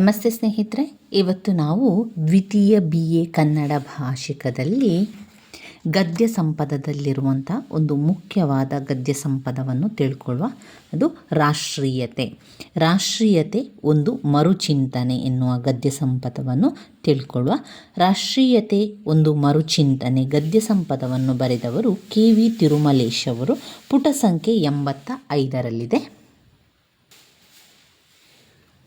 ನಮಸ್ತೆ ಸ್ನೇಹಿತರೆ, ಇವತ್ತು ನಾವು ದ್ವಿತೀಯ ಬಿ ಎ ಕನ್ನಡ ಭಾಷಿಕದಲ್ಲಿ ಗದ್ಯ ಸಂಪದದಲ್ಲಿರುವಂಥ ಒಂದು ಮುಖ್ಯವಾದ ಗದ್ಯ ಸಂಪದವನ್ನು ತಿಳ್ಕೊಳ್ಳುವ ಅದು ರಾಷ್ಟ್ರೀಯತೆ. ರಾಷ್ಟ್ರೀಯತೆ ಒಂದು ಮರುಚಿಂತನೆ ಎನ್ನುವ ಗದ್ಯ ಸಂಪದವನ್ನು ತಿಳ್ಕೊಳ್ಳುವ. ರಾಷ್ಟ್ರೀಯತೆ ಒಂದು ಮರುಚಿಂತನೆ ಗದ್ಯ ಸಂಪದವನ್ನು ಬರೆದವರು ಕೆ ವಿ ತಿರುಮಲೇಶ್ ಅವರು. ಪುಟ ಸಂಖ್ಯೆ ಎಂಬತ್ತ ಐದರಲ್ಲಿದೆ.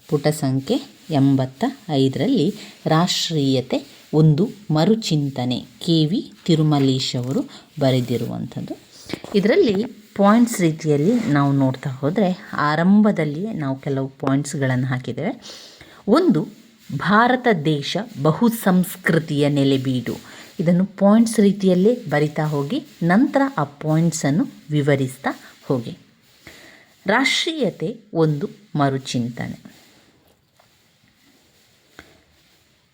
ಪುಟ ಸಂಖ್ಯೆ ಎಂಬತ್ತ ಐದರಲ್ಲಿ ರಾಷ್ಟ್ರೀಯತೆ ಒಂದು ಮರುಚಿಂತನೆ. ಕೆ. ವಿ. ತಿರುಮಲೇಶ್ ಅವರು ಬರೆದಿರುವಂಥದ್ದು. ಇದರಲ್ಲಿ ಪಾಯಿಂಟ್ಸ್ ರೀತಿಯಲ್ಲಿ ನಾವು ನೋಡ್ತಾ ಹೋದರೆ ಆರಂಭದಲ್ಲಿಯೇ ನಾವು ಕೆಲವು ಪಾಯಿಂಟ್ಸ್ಗಳನ್ನು ಹಾಕಿದ್ದೇವೆ. ಒಂದು, ಭಾರತ ದೇಶ ಬಹು ಸಂಸ್ಕೃತಿಯ ನೆಲೆಬೀಡು. ಇದನ್ನು ಪಾಯಿಂಟ್ಸ್ ರೀತಿಯಲ್ಲೇ ಬರಿತಾ ಹೋಗಿ, ನಂತರ ಆ ಪಾಯಿಂಟ್ಸನ್ನು ವಿವರಿಸ್ತಾ ಹೋಗಿ. ರಾಷ್ಟ್ರೀಯತೆ ಒಂದು ಮರುಚಿಂತನೆ.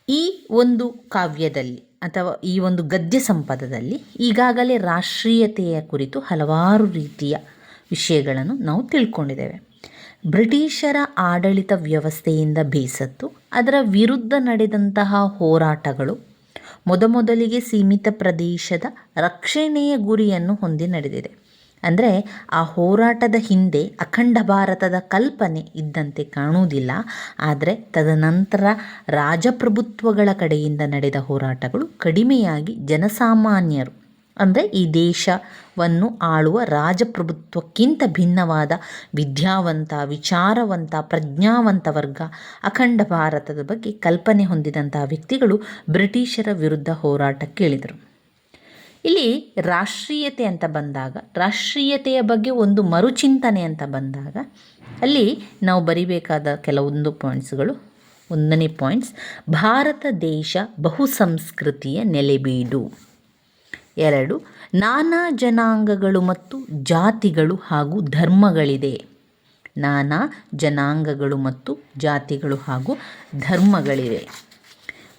ಈ ಒಂದು ಕಾವ್ಯದಲ್ಲಿ ಅಥವಾ ಈ ಒಂದು ಗದ್ಯ ಸಂಪದದಲ್ಲಿ ಈಗಾಗಲೇ ರಾಷ್ಟ್ರೀಯತೆಯ ಕುರಿತು ಹಲವಾರು ರೀತಿಯ ವಿಷಯಗಳನ್ನು ನಾವು ತಿಳ್ಕೊಂಡಿದ್ದೇವೆ. ಬ್ರಿಟಿಷರ ಆಡಳಿತ ವ್ಯವಸ್ಥೆಯಿಂದ ಬೇಸತ್ತು, ಅದರ ವಿರುದ್ಧ ನಡೆದಂತಹ ಹೋರಾಟಗಳು ಮೊದಮೊದಲಿಗೆ ಸೀಮಿತ ಪ್ರದೇಶದ ರಕ್ಷಣೆಯ ಗುರಿಯನ್ನು ಹೊಂದಿ ನಡೆದಿದೆ. ಅಂದರೆ ಆ ಹೋರಾಟದ ಹಿಂದೆ ಅಖಂಡ ಭಾರತದ ಕಲ್ಪನೆ ಇದ್ದಂತೆ ಕಾಣುವುದಿಲ್ಲ. ಆದರೆ ತದನಂತರ ರಾಜಪ್ರಭುತ್ವಗಳ ಕಡೆಯಿಂದ ನಡೆದ ಹೋರಾಟಗಳು ಕಡಿಮೆಯಾಗಿ ಜನಸಾಮಾನ್ಯರು, ಅಂದರೆ ಈ ದೇಶವನ್ನು ಆಳುವ ರಾಜಪ್ರಭುತ್ವಕ್ಕಿಂತ ಭಿನ್ನವಾದ ವಿದ್ಯಾವಂತ, ವಿಚಾರವಂತ, ಪ್ರಜ್ಞಾವಂತ ವರ್ಗ, ಅಖಂಡ ಭಾರತದ ಬಗ್ಗೆ ಕಲ್ಪನೆ ಹೊಂದಿದಂತಹ ವ್ಯಕ್ತಿಗಳು ಬ್ರಿಟಿಷರ ವಿರುದ್ಧ ಹೋರಾಟಕ್ಕೆ ಇಳಿದರು ಇಲ್ಲಿ ರಾಷ್ಟ್ರೀಯತೆ ಅಂತ ಬಂದಾಗ, ರಾಷ್ಟ್ರೀಯತೆಯ ಬಗ್ಗೆ ಒಂದು ಮರುಚಿಂತನೆ ಅಂತ ಬಂದಾಗ, ಅಲ್ಲಿ ನಾವು ಬರಿಬೇಕಾದ ಕೆಲವೊಂದು ಪಾಯಿಂಟ್ಸ್ಗಳು ಒಂದನೇ ಪಾಯಿಂಟ್ಸ್ ಭಾರತ ದೇಶ ಬಹು ಸಂಸ್ಕೃತಿಯ ನೆಲೆಬೀಡು. ಎರಡು, ನಾನಾ ಜನಾಂಗಗಳು ಮತ್ತು ಜಾತಿಗಳು ಹಾಗೂ ಧರ್ಮಗಳಿದೆ. ನಾನಾ ಜನಾಂಗಗಳು ಮತ್ತು ಜಾತಿಗಳು ಹಾಗೂ ಧರ್ಮಗಳಿವೆ.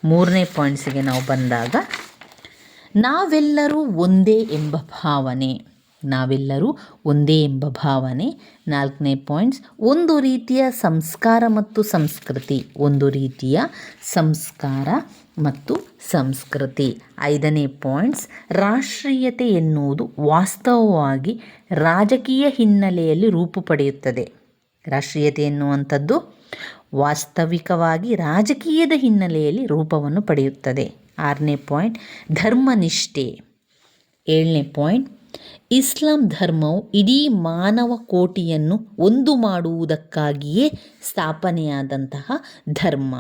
ಮೂರನೇ ಪಾಯಿಂಟ್ಸಿಗೆ ನಾವು ಬಂದಾಗ ನಾವೆಲ್ಲರೂ ಒಂದೇ ಎಂಬ ಭಾವನೆ. ನಾವೆಲ್ಲರೂ ಒಂದೇ ಎಂಬ ಭಾವನೆ. ನಾಲ್ಕನೇ ಪಾಯಿಂಟ್ಸ್ ಒಂದು ರೀತಿಯ ಸಂಸ್ಕಾರ ಮತ್ತು ಸಂಸ್ಕೃತಿ. ಒಂದು ರೀತಿಯ ಸಂಸ್ಕಾರ ಮತ್ತು ಸಂಸ್ಕೃತಿ. ಐದನೇ ಪಾಯಿಂಟ್ಸ್ ರಾಷ್ಟ್ರೀಯತೆ ಎನ್ನುವುದು ವಾಸ್ತವವಾಗಿ ರಾಜಕೀಯ ಹಿನ್ನೆಲೆಯಲ್ಲಿ ರೂಪು ಪಡೆಯುತ್ತದೆ. ರಾಷ್ಟ್ರೀಯತೆ ಎನ್ನುವಂಥದ್ದು ವಾಸ್ತವಿಕವಾಗಿ ರಾಜಕೀಯದ ಹಿನ್ನೆಲೆಯಲ್ಲಿ ರೂಪವನ್ನು ಪಡೆಯುತ್ತದೆ. ಆರನೇ ಪಾಯಿಂಟ್, ಧರ್ಮನಿಷ್ಠೆ. ಏಳನೇ ಪಾಯಿಂಟ್, ಇಸ್ಲಾಂ ಧರ್ಮವು ಇಡೀ ಮಾನವ ಕೋಟಿಯನ್ನು ಒಂದು ಮಾಡುವುದಕ್ಕಾಗಿಯೇ ಸ್ಥಾಪನೆಯಾದಂತಹ ಧರ್ಮ.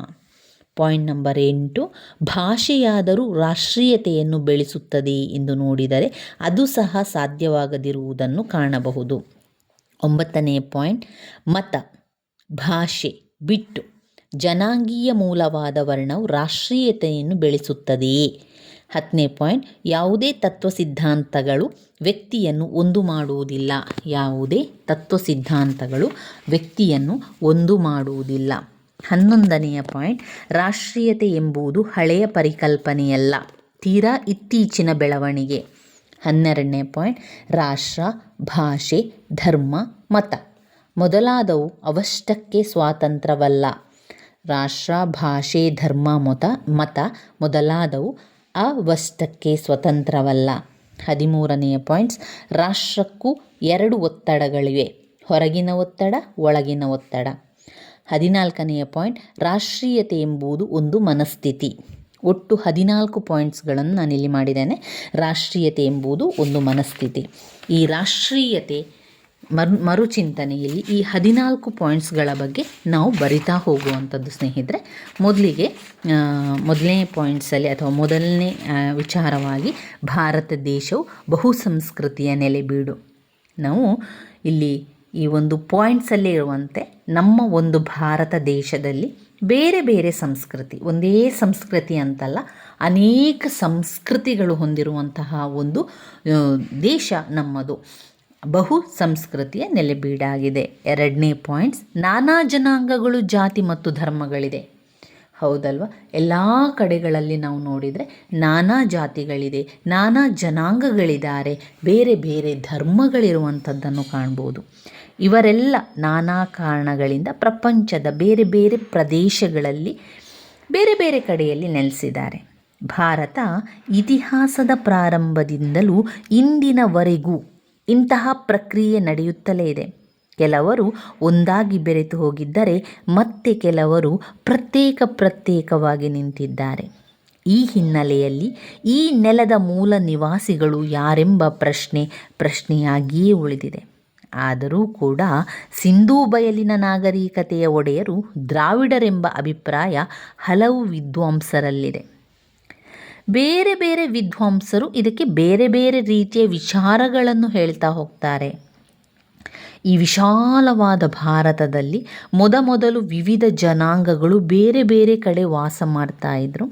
ಪಾಯಿಂಟ್ ನಂಬರ್ ಎಂಟು, ಭಾಷೆಯಾದರೂ ರಾಷ್ಟ್ರೀಯತೆಯನ್ನು ಬೆಳೆಸುತ್ತದೆ ಎಂದು ನೋಡಿದರೆ ಅದು ಸಹ ಸಾಧ್ಯವಾಗದಿರುವುದನ್ನು ಕಾಣಬಹುದು. ಒಂಬತ್ತನೇ ಪಾಯಿಂಟ್, ಮತ, ಭಾಷೆ ಬಿಟ್ಟು ಜನಾಂಗೀಯ ಮೂಲವಾದ ವರ್ಣವು ರಾಷ್ಟ್ರೀಯತೆಯನ್ನು ಬೆಳೆಸುತ್ತದೆಯೇ ಹತ್ತನೇ ಪಾಯಿಂಟ್, ಯಾವುದೇ ತತ್ವ ಸಿದ್ಧಾಂತಗಳು ವ್ಯಕ್ತಿಯನ್ನು ಒಂದು ಮಾಡುವುದಿಲ್ಲ. ಯಾವುದೇ ತತ್ವ ಸಿದ್ಧಾಂತಗಳು ವ್ಯಕ್ತಿಯನ್ನು ಒಂದು ಮಾಡುವುದಿಲ್ಲ. ಹನ್ನೊಂದನೆಯ ಪಾಯಿಂಟ್, ರಾಷ್ಟ್ರೀಯತೆ ಎಂಬುದು ಹಳೆಯ ಪರಿಕಲ್ಪನೆಯಲ್ಲ. ತೀರಾ ಇತ್ತೀಚಿನ ಬೆಳವಣಿಗೆ. ಹನ್ನೆರಡನೇ ಪಾಯಿಂಟ್, ರಾಷ್ಟ್ರ, ಭಾಷೆ, ಧರ್ಮ, ಮತ. ಮೊದಲಾದವು ಅವಷ್ಟಕ್ಕೆ ಸ್ವಾತಂತ್ರ್ಯವಲ್ಲ. ರಾಷ್ಟ್ರ, ಭಾಷೆ, ಧರ್ಮ, ಮತ ಮತ ಮೊದಲಾದವು ಅವಷ್ಟಕ್ಕೆ ಸ್ವತಂತ್ರವಲ್ಲ. ಹದಿಮೂರನೆಯ ಪಾಯಿಂಟ್ಸ್. ರಾಷ್ಟ್ರಕ್ಕೂ ಎರಡು ಒತ್ತಡಗಳಿವೆ. ಹೊರಗಿನ ಒತ್ತಡ, ಒಳಗಿನ ಒತ್ತಡ. ಹದಿನಾಲ್ಕನೆಯ ಪಾಯಿಂಟ್. ರಾಷ್ಟ್ರೀಯತೆ ಎಂಬುದು ಒಂದು ಮನಸ್ಥಿತಿ. ಒಟ್ಟು ಹದಿನಾಲ್ಕು ಪಾಯಿಂಟ್ಸ್ಗಳನ್ನು ನಾನಿಲ್ಲಿ ಮಾಡಿದ್ದೇನೆ. ರಾಷ್ಟ್ರೀಯತೆ ಎಂಬುದು ಒಂದು ಮನಸ್ಥಿತಿ. ಈ ರಾಷ್ಟ್ರೀಯತೆ ಮರು, ಮರುಚಿಂತನೆಯಲ್ಲಿ ಈ ಹದಿನಾಲ್ಕು ಪಾಯಿಂಟ್ಸ್ಗಳ ಬಗ್ಗೆ ನಾವು ಬರಿತಾ ಹೋಗುವಂಥದ್ದು ಸ್ನೇಹಿತರೆ, ಮೊದಲಿಗೆ ಮೊದಲನೇ ಪಾಯಿಂಟ್ಸಲ್ಲಿ ಅಥವಾ ಮೊದಲನೇ ವಿಚಾರವಾಗಿ ಭಾರತ ದೇಶವು ಬಹು ಸಂಸ್ಕೃತಿಯ ನೆಲೆಬೀಡು ನಾವು ಇಲ್ಲಿ ಈ ಒಂದು ಪಾಯಿಂಟ್ಸಲ್ಲೇ ಇರುವಂತೆ ನಮ್ಮ ಒಂದು ಭಾರತ ದೇಶದಲ್ಲಿ ಬೇರೆ ಬೇರೆ ಸಂಸ್ಕೃತಿ, ಒಂದೇ ಸಂಸ್ಕೃತಿ ಅಂತಲ್ಲ, ಅನೇಕ ಸಂಸ್ಕೃತಿಗಳು ಹೊಂದಿರುವಂತಹ ಒಂದು ದೇಶ ನಮ್ಮದು. ಬಹು ಸಂಸ್ಕೃತಿಯ ನೆಲೆಬೀಡಾಗಿದೆ. ಎರಡನೇ ಪಾಯಿಂಟ್ಸ್, ನಾನಾ ಜನಾಂಗಗಳು, ಜಾತಿ ಮತ್ತು ಧರ್ಮಗಳಿದೆ. ಹೌದಲ್ವ? ಎಲ್ಲ ಕಡೆಗಳಲ್ಲಿ ನಾವು ನೋಡಿದರೆ ನಾನಾ ಜಾತಿಗಳಿದೆ, ನಾನಾ ಜನಾಂಗಗಳಿದ್ದಾರೆ, ಬೇರೆ ಬೇರೆ ಧರ್ಮಗಳಿರುವಂಥದ್ದನ್ನು ಕಾಣ್ಬೋದು. ಇವರೆಲ್ಲ ನಾನಾ ಕಾರಣಗಳಿಂದ ಪ್ರಪಂಚದ ಬೇರೆ ಬೇರೆ ಪ್ರದೇಶಗಳಲ್ಲಿ, ಬೇರೆ ಬೇರೆ ಕಡೆಯಲ್ಲಿ ನೆಲೆಸಿದ್ದಾರೆ. ಭಾರತ ಇತಿಹಾಸದ ಪ್ರಾರಂಭದಿಂದಲೂ ಇಂದಿನವರೆಗೂ ಇಂತಹ ಪ್ರಕ್ರಿಯೆ ನಡೆಯುತ್ತಲೇ ಇದೆ. ಕೆಲವರು ಒಂದಾಗಿ ಬೆರೆತು ಹೋಗಿದ್ದರೆ ಮತ್ತೆ ಕೆಲವರು ಪ್ರತ್ಯೇಕ ಪ್ರತ್ಯೇಕವಾಗಿ ನಿಂತಿದ್ದಾರೆ. ಈ ಹಿನ್ನೆಲೆಯಲ್ಲಿ ಈ ನೆಲದ ಮೂಲ ನಿವಾಸಿಗಳು ಯಾರೆಂಬ ಪ್ರಶ್ನೆ ಪ್ರಶ್ನೆಯಾಗಿಯೇ ಉಳಿದಿದೆ. ಆದರೂ ಕೂಡ ಸಿಂಧೂ ಬಯಲಿನ ನಾಗರಿಕತೆಯ ಒಡೆಯರು ದ್ರಾವಿಡರೆಂಬ ಅಭಿಪ್ರಾಯ ಹಲವು ವಿದ್ವಾಂಸರಲ್ಲಿದೆ. ಬೇರೆ ಬೇರೆ ವಿದ್ವಾಂಸರು ಇದಕ್ಕೆ ಬೇರೆ ಬೇರೆ ರೀತಿಯ ವಿಚಾರಗಳನ್ನು ಹೇಳ್ತಾ ಹೋಗ್ತಾರೆ. ಈ ವಿಶಾಲವಾದ ಭಾರತದಲ್ಲಿ ಮೊದಮೊದಲು ವಿವಿಧ ಜನಾಂಗಗಳು ಬೇರೆ ಬೇರೆ ಕಡೆ ವಾಸ ಮಾಡ್ತಾ ಇದ್ರು.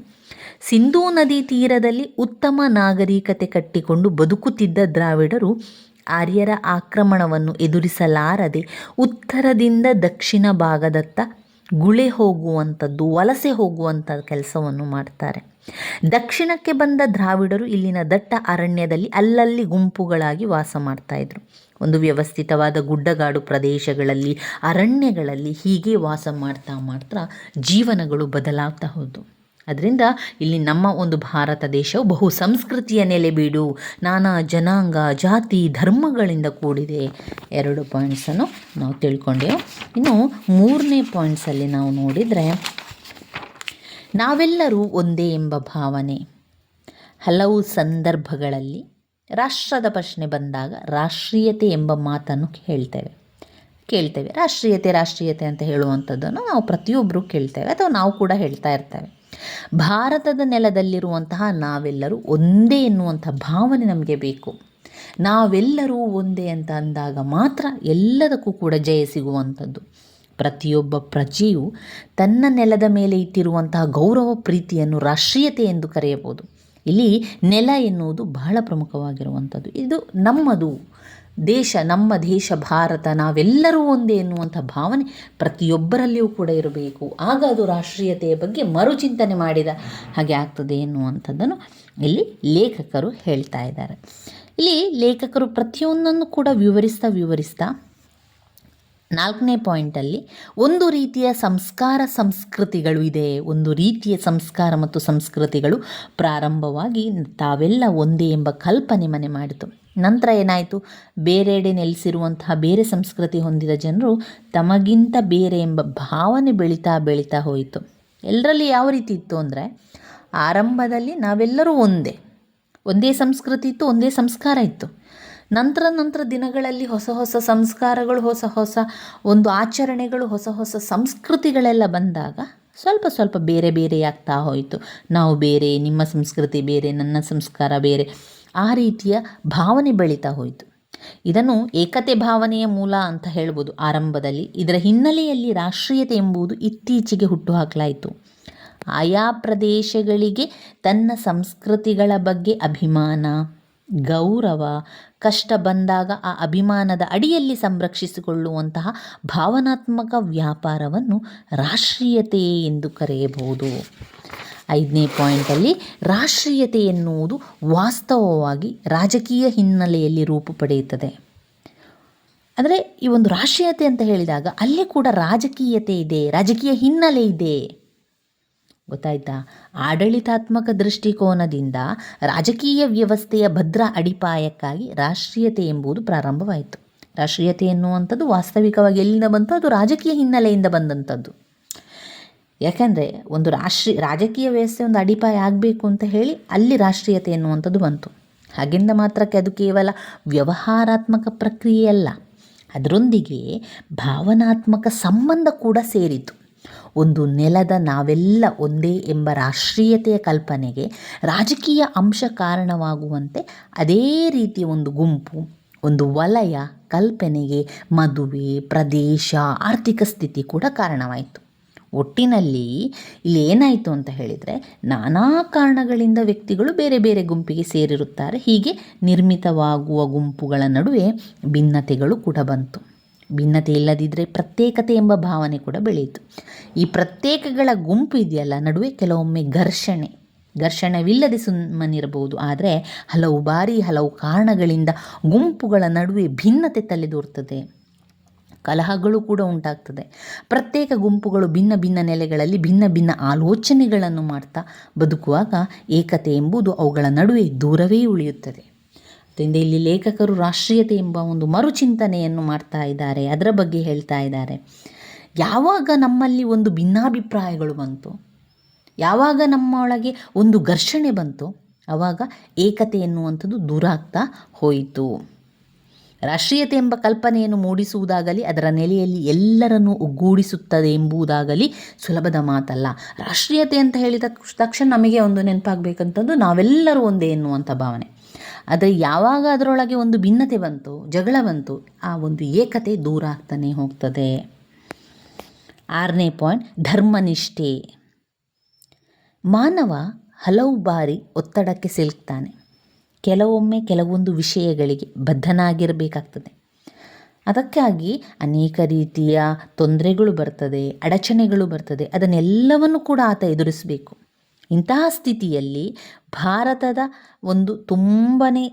ಸಿಂಧೂ ನದಿ ತೀರದಲ್ಲಿ ಉತ್ತಮ ನಾಗರಿಕತೆ ಕಟ್ಟಿಕೊಂಡು ಬದುಕುತ್ತಿದ್ದ ದ್ರಾವಿಡರು ಆರ್ಯರ ಆಕ್ರಮಣವನ್ನು ಎದುರಿಸಲಾರದೆ ಉತ್ತರದಿಂದ ದಕ್ಷಿಣ ಭಾಗದತ್ತ ಗುಳೆ ಹೋಗುವಂಥದ್ದು ವಲಸೆ ಹೋಗುವಂಥ ಕೆಲಸವನ್ನು ಮಾಡ್ತಾರೆ. ದಕ್ಷಿಣಕ್ಕೆ ಬಂದ ದ್ರಾವಿಡರು ಇಲ್ಲಿನ ದಟ್ಟ ಅರಣ್ಯದಲ್ಲಿ ಅಲ್ಲಲ್ಲಿ ಗುಂಪುಗಳಾಗಿ ವಾಸ ಮಾಡ್ತಾಯಿದ್ರು ಒಂದು ವ್ಯವಸ್ಥಿತವಾದ ಗುಡ್ಡಗಾಡು ಪ್ರದೇಶಗಳಲ್ಲಿ, ಅರಣ್ಯಗಳಲ್ಲಿ ಹೀಗೆ ವಾಸ ಮಾಡ್ತಾ ಮಾಡ್ತಾ ಜೀವನಗಳು ಬದಲಾಗ್ತಾ ಹೋದವು ಅದರಿಂದ ಇಲ್ಲಿ ನಮ್ಮ ಒಂದು ಭಾರತ ದೇಶವು ಬಹು ಸಂಸ್ಕೃತಿಯ ನೆಲೆಬೀಡು ನಾನಾ ಜನಾಂಗ, ಜಾತಿ, ಧರ್ಮಗಳಿಂದ ಕೂಡಿದೆ. ಎರಡು ಪಾಯಿಂಟ್ಸನ್ನು ನಾವು ತಿಳ್ಕೊಂಡೆವು. ಇನ್ನು ಮೂರನೇ ಪಾಯಿಂಟ್ಸಲ್ಲಿ ನಾವು ನೋಡಿದರೆ ನಾವೆಲ್ಲರೂ ಒಂದೇ ಎಂಬ ಭಾವನೆ. ಹಲವು ಸಂದರ್ಭಗಳಲ್ಲಿ ರಾಷ್ಟ್ರದ ಪ್ರಶ್ನೆ ಬಂದಾಗ ರಾಷ್ಟ್ರೀಯತೆ ಎಂಬ ಮಾತನ್ನು ಹೇಳ್ತೇವೆ ಕೇಳ್ತೇವೆ. ರಾಷ್ಟ್ರೀಯತೆ ರಾಷ್ಟ್ರೀಯತೆ ಅಂತ ಹೇಳುವಂಥದ್ದನ್ನು ನಾವು ಪ್ರತಿಯೊಬ್ಬರು ಕೇಳ್ತೇವೆ ಅಥವಾ ನಾವು ಕೂಡ ಹೇಳ್ತಾ ಇರ್ತೇವೆ. ಭಾರತದ ನೆಲದಲ್ಲಿರುವಂತಹ ನಾವೆಲ್ಲರೂ ಒಂದೇ ಎನ್ನುವಂಥ ಭಾವನೆ ನಮಗೆ ಬೇಕು. ನಾವೆಲ್ಲರೂ ಒಂದೇ ಅಂತ ಅಂದಾಗ ಮಾತ್ರ ಎಲ್ಲದಕ್ಕೂ ಕೂಡ ಜಯ ಸಿಗುವಂಥದ್ದು. ಪ್ರತಿಯೊಬ್ಬ ಪ್ರಜೆಯು ತನ್ನ ನೆಲದ ಮೇಲೆ ಇಟ್ಟಿರುವಂತಹ ಗೌರವ, ಪ್ರೀತಿಯನ್ನು ರಾಷ್ಟ್ರೀಯತೆ ಎಂದು ಕರೆಯಬಹುದು. ಇಲ್ಲಿ ನೆಲ ಎನ್ನುವುದು ಬಹಳ ಪ್ರಮುಖವಾಗಿರುವಂಥದ್ದು. ಇದು ನಮ್ಮದು ದೇಶ, ನಮ್ಮ ದೇಶ, ಭಾರತ, ನಾವೆಲ್ಲರೂ ಒಂದೇ ಎನ್ನುವಂಥ ಭಾವನೆ ಪ್ರತಿಯೊಬ್ಬರಲ್ಲಿಯೂ ಕೂಡ ಇರಬೇಕು. ಆಗ ಅದು ರಾಷ್ಟ್ರೀಯತೆಯ ಬಗ್ಗೆ ಮರುಚಿಂತನೆ ಮಾಡಿದ ಹಾಗೆ ಆಗ್ತದೆ ಎನ್ನುವಂಥದ್ದನ್ನು ಇಲ್ಲಿ ಲೇಖಕರು ಹೇಳ್ತಾ ಇದ್ದಾರೆ. ಇಲ್ಲಿ ಲೇಖಕರು ಪ್ರತಿಯೊಂದನ್ನು ಕೂಡ ವಿವರಿಸ್ತಾ ವಿವರಿಸ್ತಾ ನಾಲ್ಕನೇ ಪಾಯಿಂಟಲ್ಲಿ ಒಂದು ರೀತಿಯ ಸಂಸ್ಕಾರ ಸಂಸ್ಕೃತಿಗಳು ಇದೆ. ಒಂದು ರೀತಿಯ ಸಂಸ್ಕಾರ ಮತ್ತು ಸಂಸ್ಕೃತಿಗಳು ಪ್ರಾರಂಭವಾಗಿ ತಾವೆಲ್ಲ ಒಂದೇ ಎಂಬ ಕಲ್ಪನೆ ಮನೆ ಮಾಡಿತು. ನಂತರ ಏನಾಯಿತು? ಬೇರೆಡೆ ನೆಲೆಸಿರುವಂತಹ ಬೇರೆ ಸಂಸ್ಕೃತಿ ಹೊಂದಿದ ಜನರು ತಮಗಿಂತ ಬೇರೆ ಎಂಬ ಭಾವನೆ ಬೆಳೀತಾ ಬೆಳೀತಾ ಹೋಯಿತು. ಎಲ್ಲರಲ್ಲಿ ಯಾವ ರೀತಿ ಇತ್ತು ಅಂದರೆ, ಆರಂಭದಲ್ಲಿ ನಾವೆಲ್ಲರೂ ಒಂದೇ. ಒಂದೇ ಸಂಸ್ಕೃತಿ ಇತ್ತು, ಒಂದೇ ಸಂಸ್ಕಾರ ಇತ್ತು. ನಂತರ ನಂತರ ದಿನಗಳಲ್ಲಿ ಹೊಸ ಹೊಸ ಸಂಸ್ಕಾರಗಳು, ಹೊಸ ಹೊಸ ಒಂದು ಆಚರಣೆಗಳು, ಹೊಸ ಹೊಸ ಸಂಸ್ಕೃತಿಗಳೆಲ್ಲ ಬಂದಾಗ ಸ್ವಲ್ಪ ಸ್ವಲ್ಪ ಬೇರೆ ಬೇರೆ ಆಗ್ತಾ ಹೋಯಿತು. ನಾವು ಬೇರೆ, ನಿಮ್ಮ ಸಂಸ್ಕೃತಿ ಬೇರೆ, ನನ್ನ ಸಂಸ್ಕಾರ ಬೇರೆ ಆ ರೀತಿಯ ಭಾವನೆ ಬೆಳೀತಾ ಹೋಯಿತು. ಇದನ್ನು ಏಕತೆ ಭಾವನೆಯ ಮೂಲ ಅಂತ ಹೇಳ್ಬೋದು ಆರಂಭದಲ್ಲಿ. ಇದರ ಹಿನ್ನೆಲೆಯಲ್ಲಿ ರಾಷ್ಟ್ರೀಯತೆ ಎಂಬುದು ಇತ್ತೀಚೆಗೆ ಹುಟ್ಟುಹಾಕಲಾಯಿತು. ಆಯಾ ಪ್ರದೇಶಗಳಿಗೆ ತನ್ನ ಸಂಸ್ಕೃತಿಗಳ ಬಗ್ಗೆ ಅಭಿಮಾನ ಗೌರವ, ಕಷ್ಟ ಬಂದಾಗ ಆ ಅಭಿಮಾನದ ಅಡಿಯಲ್ಲಿ ಸಂರಕ್ಷಿಸಿಕೊಳ್ಳುವಂತಹ ಭಾವನಾತ್ಮಕ ವ್ಯಾಪಾರವನ್ನು ರಾಷ್ಟ್ರೀಯತೆ ಎಂದು ಕರೆಯಬಹುದು. ಐದನೇ ಪಾಯಿಂಟಲ್ಲಿ ರಾಷ್ಟ್ರೀಯತೆ ಎನ್ನುವುದು ವಾಸ್ತವವಾಗಿ ರಾಜಕೀಯ ಹಿನ್ನೆಲೆಯಲ್ಲಿ ರೂಪು ಪಡೆಯುತ್ತದೆ. ಅಂದರೆ ಈ ಒಂದು ರಾಷ್ಟ್ರೀಯತೆ ಅಂತ ಹೇಳಿದಾಗ ಅಲ್ಲಿ ಕೂಡ ರಾಜಕೀಯತೆ ಇದೆ, ರಾಜಕೀಯ ಹಿನ್ನೆಲೆ ಇದೆ. ಗೊತ್ತಾಯ್ತಾ? ಆಡಳಿತಾತ್ಮಕ ದೃಷ್ಟಿಕೋನದಿಂದ ರಾಜಕೀಯ ವ್ಯವಸ್ಥೆಯ ಭದ್ರ ಅಡಿಪಾಯಕ್ಕಾಗಿ ರಾಷ್ಟ್ರೀಯತೆ ಎಂಬುದು ಪ್ರಾರಂಭವಾಯಿತು. ರಾಷ್ಟ್ರೀಯತೆ ಎನ್ನುವಂಥದ್ದು ವಾಸ್ತವಿಕವಾಗಿ ಎಲ್ಲಿಂದ ಬಂತು? ಅದು ರಾಜಕೀಯ ಹಿನ್ನೆಲೆಯಿಂದ ಬಂದಂಥದ್ದು. ಯಾಕೆಂದರೆ ಒಂದು ರಾಷ್ಟ್ರೀಯ ರಾಜಕೀಯ ವ್ಯವಸ್ಥೆ ಒಂದು ಅಡಿಪಾಯ ಆಗಬೇಕು ಅಂತ ಹೇಳಿ ಅಲ್ಲಿ ರಾಷ್ಟ್ರೀಯತೆ ಎನ್ನುವಂಥದ್ದು ಬಂತು. ಹಾಗಿಂದ ಮಾತ್ರಕ್ಕೆ ಅದು ಕೇವಲ ವ್ಯವಹಾರಾತ್ಮಕ ಪ್ರಕ್ರಿಯೆಯಲ್ಲ. ಅದರೊಂದಿಗೆ ಭಾವನಾತ್ಮಕ ಸಂಬಂಧ ಕೂಡ ಸೇರಿತು. ಒಂದು ನೆಲದ ನಾವೆಲ್ಲ ಒಂದೇ ಎಂಬ ರಾಷ್ಟ್ರೀಯತೆಯ ಕಲ್ಪನೆಗೆ ರಾಜಕೀಯ ಅಂಶ ಕಾರಣವಾಗುವಂತೆ ಅದೇ ರೀತಿಯ ಒಂದು ಗುಂಪು, ಒಂದು ವಲಯ ಕಲ್ಪನೆಗೆ ಮದುವೆ, ಪ್ರದೇಶ, ಆರ್ಥಿಕ ಸ್ಥಿತಿ ಕೂಡ ಕಾರಣವಾಯಿತು. ಒಟ್ಟಿನಲ್ಲಿ ಇಲ್ಲಿ ಏನಾಯಿತು ಅಂತ ಹೇಳಿದರೆ ನಾನಾ ಕಾರಣಗಳಿಂದ ವ್ಯಕ್ತಿಗಳು ಬೇರೆ ಬೇರೆ ಗುಂಪಿಗೆ ಸೇರಿರುತ್ತಾರೆ, ಹೀಗೆ ನಿರ್ಮಿತವಾಗುವ ಗುಂಪುಗಳ ನಡುವೆ ಭಿನ್ನತೆಗಳು ಕೂಡ ಬಂತು. ಭಿನ್ನತೆ ಇಲ್ಲದಿದ್ದರೆ ಪ್ರತ್ಯೇಕತೆ ಎಂಬ ಭಾವನೆ ಕೂಡ ಬೆಳೆಯಿತು. ಈ ಪ್ರತ್ಯೇಕಗಳ ಗುಂಪು ಇದೆಯಲ್ಲ, ನಡುವೆ ಕೆಲವೊಮ್ಮೆ ಘರ್ಷಣೆ. ಘರ್ಷಣವಿಲ್ಲದೆ ಸುಮ್ಮನಿರಬಹುದು, ಆದರೆ ಹಲವು ಬಾರಿ ಹಲವು ಕಾರಣಗಳಿಂದ ಗುಂಪುಗಳ ನಡುವೆ ಭಿನ್ನತೆ ತಲೆದೋರ್ತದೆ. ಕಲಹಗಳು ಕೂಡ ಉಂಟಾಗ್ತದೆ. ಪ್ರತ್ಯೇಕ ಗುಂಪುಗಳು ಭಿನ್ನ ಭಿನ್ನ ನೆಲೆಗಳಲ್ಲಿ ಭಿನ್ನ ಭಿನ್ನ ಆಲೋಚನೆಗಳನ್ನು ಮಾಡ್ತಾ ಬದುಕುವಾಗ ಏಕತೆ ಎಂಬುದು ಅವುಗಳ ನಡುವೆ ದೂರವೇ ಉಳಿಯುತ್ತದೆ. ಅದರಿಂದ ಇಲ್ಲಿ ಲೇಖಕರು ರಾಷ್ಟ್ರೀಯತೆ ಎಂಬ ಒಂದು ಮರುಚಿಂತನೆಯನ್ನು ಮಾಡ್ತಾ ಇದ್ದಾರೆ. ಅದರ ಬಗ್ಗೆ ಹೇಳ್ತಾ ಇದ್ದಾರೆ. ಯಾವಾಗ ನಮ್ಮಲ್ಲಿ ಒಂದು ಭಿನ್ನಾಭಿಪ್ರಾಯಗಳು ಬಂತು, ಯಾವಾಗ ನಮ್ಮೊಳಗೆ ಒಂದು ಘರ್ಷಣೆ ಬಂತು ಆವಾಗ ಏಕತೆ ಎನ್ನುವಂಥದ್ದು ದೂರ ಆಗ್ತಾ ಹೋಯಿತು. ರಾಷ್ಟ್ರೀಯತೆ ಎಂಬ ಕಲ್ಪನೆಯನ್ನು ಮೂಡಿಸುವುದಾಗಲಿ, ಅದರ ನೆಲೆಯಲ್ಲಿ ಎಲ್ಲರನ್ನು ಒಗ್ಗೂಡಿಸುತ್ತದೆ ಎಂಬುದಾಗಲಿ ಸುಲಭದ ಮಾತಲ್ಲ. ರಾಷ್ಟ್ರೀಯತೆ ಅಂತ ಹೇಳಿದ ತಕ್ಷಣ ನಮಗೆ ಒಂದು ನೆನಪಾಗಬೇಕಂತಂದು ನಾವೆಲ್ಲರೂ ಒಂದೇ ಎನ್ನುವಂಥ ಭಾವನೆ. ಆದರೆ ಯಾವಾಗ ಅದರೊಳಗೆ ಒಂದು ಭಿನ್ನತೆ ಬಂತು, ಜಗಳ ಬಂತು, ಆ ಒಂದು ಏಕತೆ ದೂರ ಆಗ್ತಾನೆ ಹೋಗ್ತದೆ. ಆರನೇ ಪಾಯಿಂಟ್, ಧರ್ಮನಿಷ್ಠೆ. ಮಾನವ ಹಲವು ಬಾರಿ ಒತ್ತಡಕ್ಕೆ ಸಿಲುಕ್ತಾನೆ. ಕೆಲವೊಮ್ಮೆ ಕೆಲವೊಂದು ವಿಷಯಗಳಿಗೆ ಬದ್ಧನಾಗಿರಬೇಕಾಗ್ತದೆ. ಅದಕ್ಕಾಗಿ ಅನೇಕ ರೀತಿಯ ತೊಂದರೆಗಳು ಬರ್ತದೆ, ಅಡಚಣೆಗಳು ಬರ್ತದೆ, ಅದನ್ನೆಲ್ಲವನ್ನು ಕೂಡ ಆತ ಎದುರಿಸಬೇಕು. ಇಂತಹ ಸ್ಥಿತಿಯಲ್ಲಿ ಭಾರತದ ಒಂದು ತುಂಬನೇ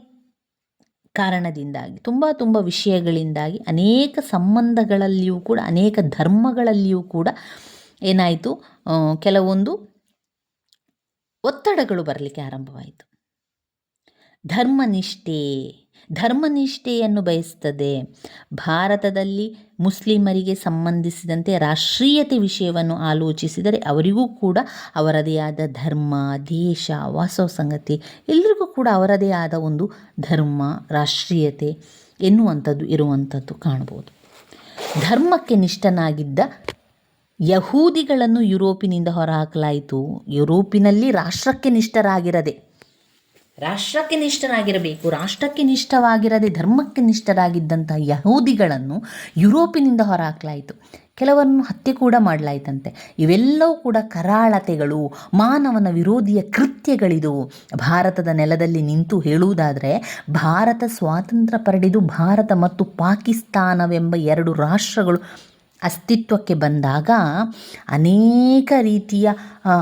ಕಾರಣದಿಂದಾಗಿ, ತುಂಬ ತುಂಬ ವಿಷಯಗಳಿಂದಾಗಿ, ಅನೇಕ ಸಂಬಂಧಗಳಲ್ಲಿಯೂ ಕೂಡ, ಅನೇಕ ಧರ್ಮಗಳಲ್ಲಿಯೂ ಕೂಡ ಏನಾಯಿತು? ಕೆಲವೊಂದು ಒತ್ತಡಗಳು ಬರಲಿಕ್ಕೆ ಆರಂಭವಾಯಿತು. ಧರ್ಮನಿಷ್ಠೆ, ಧರ್ಮನಿಷ್ಠೆಯನ್ನು ಬಯಸ್ತದೆ. ಭಾರತದಲ್ಲಿ ಮುಸ್ಲಿಮರಿಗೆ ಸಂಬಂಧಿಸಿದಂತೆ ರಾಷ್ಟ್ರೀಯತೆ ವಿಷಯವನ್ನು ಆಲೋಚಿಸಿದರೆ ಅವರಿಗೂ ಕೂಡ ಅವರದೇ ಆದ ಧರ್ಮ, ದೇಶ ವಾಸವ ಸಂಗತಿ ಎಲ್ಲರಿಗೂ ಕೂಡ ಅವರದೇ ಆದ ಒಂದು ಧರ್ಮ, ರಾಷ್ಟ್ರೀಯತೆ ಎನ್ನುವಂಥದ್ದು ಇರುವಂಥದ್ದು ಕಾಣ್ಬೋದು. ಧರ್ಮಕ್ಕೆ ನಿಷ್ಠನಾಗಿದ್ದ ಯಹೂದಿಗಳನ್ನು ಯುರೋಪಿನಿಂದ ಹೊರಹಾಕಲಾಯಿತು. ಯುರೋಪಿನಲ್ಲಿ ರಾಷ್ಟ್ರಕ್ಕೆ ನಿಷ್ಠರಾಗಿರದೆ ರಾಷ್ಟ್ರಕ್ಕೆ ನಿಷ್ಠರಾಗಿರಬೇಕು ರಾಷ್ಟ್ರಕ್ಕೆ ನಿಷ್ಠವಾಗಿರದೆ ಧರ್ಮಕ್ಕೆ ನಿಷ್ಠರಾಗಿದ್ದಂಥ ಯಹೂದಿಗಳನ್ನು ಯುರೋಪಿನಿಂದ ಹೊರಹಾಕಲಾಯಿತು ಕೆಲವರನ್ನು ಹತ್ಯೆ ಕೂಡ ಮಾಡಲಾಯಿತಂತೆ. ಇವೆಲ್ಲವೂ ಕೂಡ ಕರಾಳತೆಗಳು, ಮಾನವನ ವಿರೋಧಿಯ ಕೃತ್ಯಗಳಿದು. ಭಾರತದ ನೆಲದಲ್ಲಿ ನಿಂತು ಹೇಳುವುದಾದರೆ, ಭಾರತ ಸ್ವಾತಂತ್ರ್ಯ ಪಡೆದು ಭಾರತ ಮತ್ತು ಪಾಕಿಸ್ತಾನವೆಂಬ ಎರಡು ರಾಷ್ಟ್ರಗಳು ಅಸ್ತಿತ್ವಕ್ಕೆ ಬಂದಾಗ ಅನೇಕ ರೀತಿಯ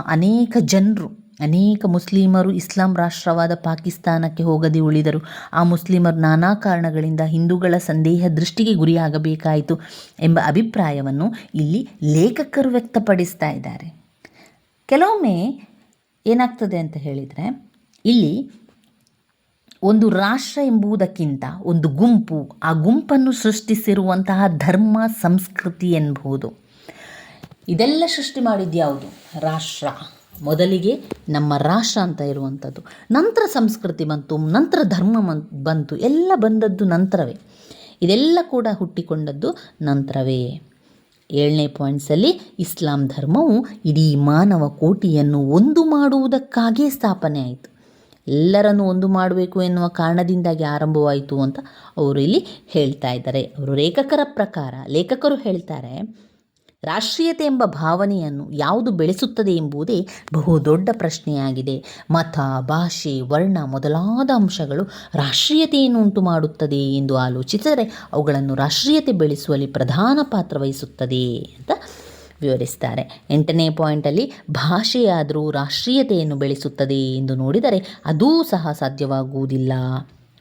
ಅನೇಕ ಜನರು ಅನೇಕ ಮುಸ್ಲಿಮರು ಇಸ್ಲಾಂ ರಾಷ್ಟ್ರವಾದ ಪಾಕಿಸ್ತಾನಕ್ಕೆ ಹೋಗದೆ ಉಳಿದರು. ಆ ಮುಸ್ಲಿಮರು ನಾನಾ ಕಾರಣಗಳಿಂದ ಹಿಂದೂಗಳ ಸಂದೇಹ ದೃಷ್ಟಿಗೆ ಗುರಿಯಾಗಬೇಕಾಯಿತು ಎಂಬ ಅಭಿಪ್ರಾಯವನ್ನು ಇಲ್ಲಿ ಲೇಖಕರು ವ್ಯಕ್ತಪಡಿಸ್ತಾ ಇದ್ದಾರೆ. ಕೆಲವೊಮ್ಮೆ ಏನಾಗ್ತದೆ ಅಂತ ಹೇಳಿದರೆ, ಇಲ್ಲಿ ಒಂದು ರಾಷ್ಟ್ರ ಎಂಬುದಕ್ಕಿಂತ ಒಂದು ಗುಂಪು ಆ ಗುಂಪನ್ನು ಸೃಷ್ಟಿಸಿರುವಂತಹ ಧರ್ಮ, ಸಂಸ್ಕೃತಿ ಎನ್ಬಹುದು ಇದೆಲ್ಲ ಸೃಷ್ಟಿ ಮಾಡಿದ್ಯಾವುದು? ರಾಷ್ಟ್ರ. ಮೊದಲಿಗೆ ನಮ್ಮ ರಾಷ್ಟ್ರ ಅಂತ ಇರುವಂಥದ್ದು. ನಂತರ ಸಂಸ್ಕೃತಿ ಬಂತು, ನಂತರ ಧರ್ಮ ಬಂತು, ಎಲ್ಲ ಬಂದದ್ದು ನಂತರವೇ. ಇದೆಲ್ಲ ಕೂಡ ಹುಟ್ಟಿಕೊಂಡದ್ದು ನಂತರವೇ. ಏಳನೇ ಪಾಯಿಂಟ್ಸಲ್ಲಿ ಇಸ್ಲಾಂ ಧರ್ಮವು ಇಡೀ ಮಾನವ ಕೋಟಿಯನ್ನು ಒಂದು ಮಾಡುವುದಕ್ಕಾಗಿಯೇ ಸ್ಥಾಪನೆ ಆಯಿತು. ಎಲ್ಲರನ್ನು ಒಂದು ಮಾಡಬೇಕು ಎನ್ನುವ ಕಾರಣದಿಂದಾಗಿ ಆರಂಭವಾಯಿತು ಅಂತ ಅವರು ಇಲ್ಲಿ ಹೇಳ್ತಾ ಇದ್ದಾರೆ. ಅವರು ಲೇಖಕರ ಪ್ರಕಾರ, ಲೇಖಕರು ಹೇಳ್ತಾರೆ ರಾಷ್ಟ್ರೀಯತೆ ಎಂಬ ಭಾವನೆಯನ್ನು ಯಾವುದು ಬೆಳೆಸುತ್ತದೆ ಎಂಬುದೇ ಬಹುದೊಡ್ಡ ಪ್ರಶ್ನೆಯಾಗಿದೆ. ಮತ, ಭಾಷೆ, ವರ್ಣ ಮೊದಲಾದ ಅಂಶಗಳು ರಾಷ್ಟ್ರೀಯತೆಯನ್ನು ಉಂಟು ಮಾಡುತ್ತದೆ ಎಂದು ಆಲೋಚಿಸಿದರೆ ಅವುಗಳನ್ನು ರಾಷ್ಟ್ರೀಯತೆ ಬೆಳೆಸುವಲ್ಲಿ ಪ್ರಧಾನ ಪಾತ್ರ ವಹಿಸುತ್ತದೆ ಅಂತ ವಿವರಿಸ್ತಾರೆ. ಎಂಟನೇ ಪಾಯಿಂಟಲ್ಲಿ ಭಾಷೆಯಾದರೂ ರಾಷ್ಟ್ರೀಯತೆಯನ್ನು ಬೆಳೆಸುತ್ತದೆ ಎಂದು ನೋಡಿದರೆ ಅದೂ ಸಹ ಸಾಧ್ಯವಾಗುವುದಿಲ್ಲ.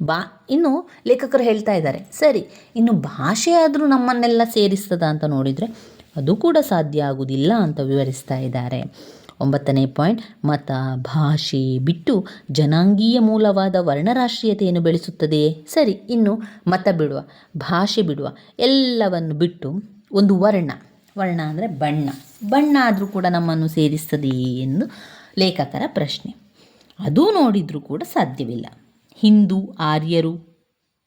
ಬಾ, ಇನ್ನು ಲೇಖಕರು ಹೇಳ್ತಾ ಇದ್ದಾರೆ. ಸರಿ, ಇನ್ನು ಭಾಷೆಯಾದರೂ ನಮ್ಮನ್ನೆಲ್ಲ ಸೇರಿಸ್ತದ ಅಂತ ನೋಡಿದರೆ ಅದು ಕೂಡ ಸಾಧ್ಯ ಆಗುವುದಿಲ್ಲ ಅಂತ ವಿವರಿಸ್ತಾ ಇದ್ದಾರೆ. ಒಂಬತ್ತನೇ ಪಾಯಿಂಟ್, ಮತ, ಭಾಷೆ ಬಿಟ್ಟು ಜನಾಂಗೀಯ ಮೂಲವಾದ ವರ್ಣರಾಷ್ಟ್ರೀಯತೆಯನ್ನು ಬೆಳೆಸುತ್ತದೆ. ಸರಿ, ಇನ್ನು ಮತ ಬಿಡುವ, ಭಾಷೆ ಬಿಡುವ, ಎಲ್ಲವನ್ನು ಬಿಟ್ಟು ಒಂದು ವರ್ಣ. ವರ್ಣ ಅಂದರೆ ಬಣ್ಣ. ಬಣ್ಣ ಆದರೂ ಕೂಡ ನಮ್ಮನ್ನು ಸೇರಿಸ್ತದೆಯೇ ಎಂದು ಲೇಖಕರ ಪ್ರಶ್ನೆ. ಅದೂ ನೋಡಿದರೂ ಕೂಡ ಸಾಧ್ಯವಿಲ್ಲ. ಹಿಂದೂ, ಆರ್ಯರು,